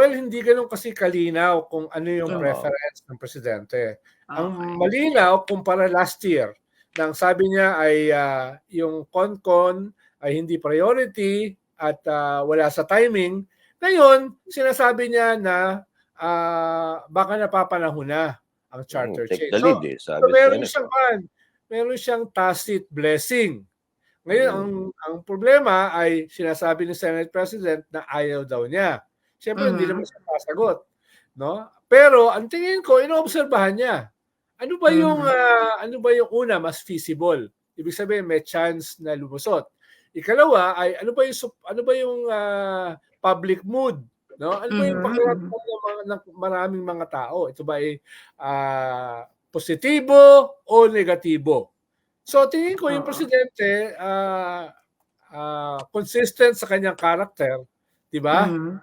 Well, hindi ganun kasi kalinaw kung ano yung Oo. preference ng presidente. Ang Okay. malinaw kumpara last year, nang sabi niya ay ah, yung CONCON ay hindi priority at ah, wala sa timing. Ngayon, sinasabi niya na ah, baka napapanahon na ang charter take change. lead eh, So, sabi so meron siyang kan, meron siyang tacit blessing. Ngayon, Mm. ang ang problema ay sinasabi ni Senate President na ayaw daw niya. Siyempre, hindi Mhm. naman siya sasagot. No? Pero ang tingin ko, inoobserbahan niya. Ano ba yung Mhm. ah, ano ba yung una mas feasible? Ibig sabihin may chance na lumusot. Ikalawa ay ano ba yung ano ba yung ah, public mood, no? Ano ba yung Mhm, pakiramdam ng, mga, ng maraming mga tao? Ito ba ay ah, positibo o negatibo? So tingin ko yung presidente ah, ah, consistent sa kanyang character, 'di ba? Mhm.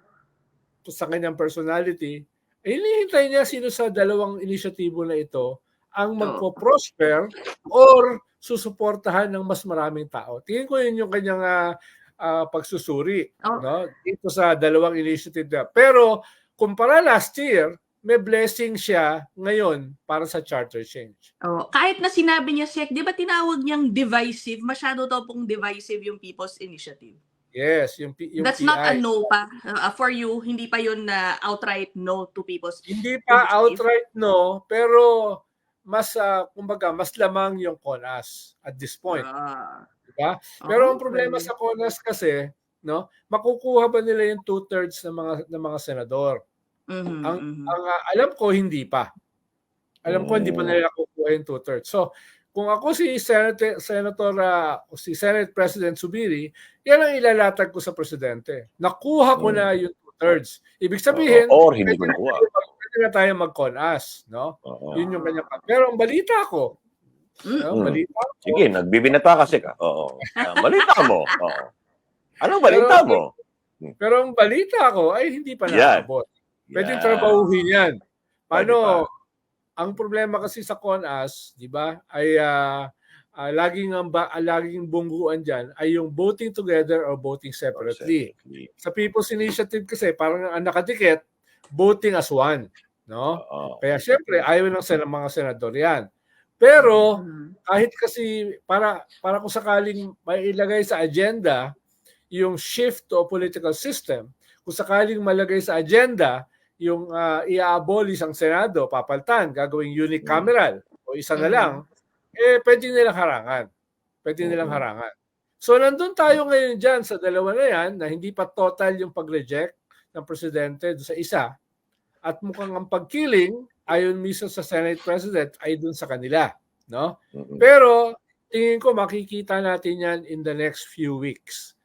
Sa kanyang personality, eh, hinihintay niya sino sa dalawang inisyatibo na ito ang magpo-prosper or susuportahan ng mas maraming tao. Tingin ko yun yung kanyang ah, ah, pagsusuri Oh. no dito sa dalawang initiative na. Pero kumpara last year, may blessing siya ngayon para sa charter change. Oh, kahit na sinabi niya, Sek, di ba tinawag niyang divisive? Masyado daw pong divisive yung People's Initiative. Yes, yung, P- yung That's PI. not a no pa. Uh, for you, hindi pa yun na outright no to People's Hindi pa Initiative. outright no, pero mas ah, kumbaga mas lamang yung CONAS at this point. Ah. Diba? Pero ang Okay. problema sa CONAS kasi, no, makukuha ba nila yung two-thirds ng mga ng mga senador? Mhm, Ang mhm. ang ah, alam ko hindi pa. Alam ko hindi pa Mm. nila kukuha yung two-thirds. So, kung ako si Senator ah, o si Senate President Subiri, yan ang ilalatag ko sa presidente. Nakuha ko Mm. na yung two-thirds. Ibig sabihin, or hindi pwede na nakuha. pwede na tayo mag-CONAS, no? Oo. Yun yung kanya. Pero ang balita ko, Mm. no, balita ko, Sige, nagbibinata kasi ka. Oo. Balita mo. Oo. Anong balita Pero- mo? pero ang balita ko ay hindi pa nakabot. Pwedeng Yan. trabahuhin yan. Pwede Paano? Ang problema kasi sa CONAS, di ba, ay ah, ah, laging ang ba, ah, laging bungguan diyan ay yung voting together or voting separately. Separately. Sa People's Initiative kasi parang ang nakadikit voting as one, no? Oo. Kaya syempre ayaw ng sen- mga senador yan. Pero Mhm. kahit kasi para para kung sakaling may ilagay sa agenda yung shift to a political system, kung sakaling malagay sa agenda yung uh, i-abolish ang Senado, papaltan, gagawing unicameral o isa na Mhm. lang, eh pwede nilang harangan. Pwede nilang Mhm. harangan. So nandun tayo ngayon dyan sa dalawa na yan na hindi pa total yung pag-reject ng presidente sa isa at mukhang ang pagkiling ayon mismo sa Senate President ay dun sa kanila. No? Pero tingin ko makikita natin yan in the next few weeks.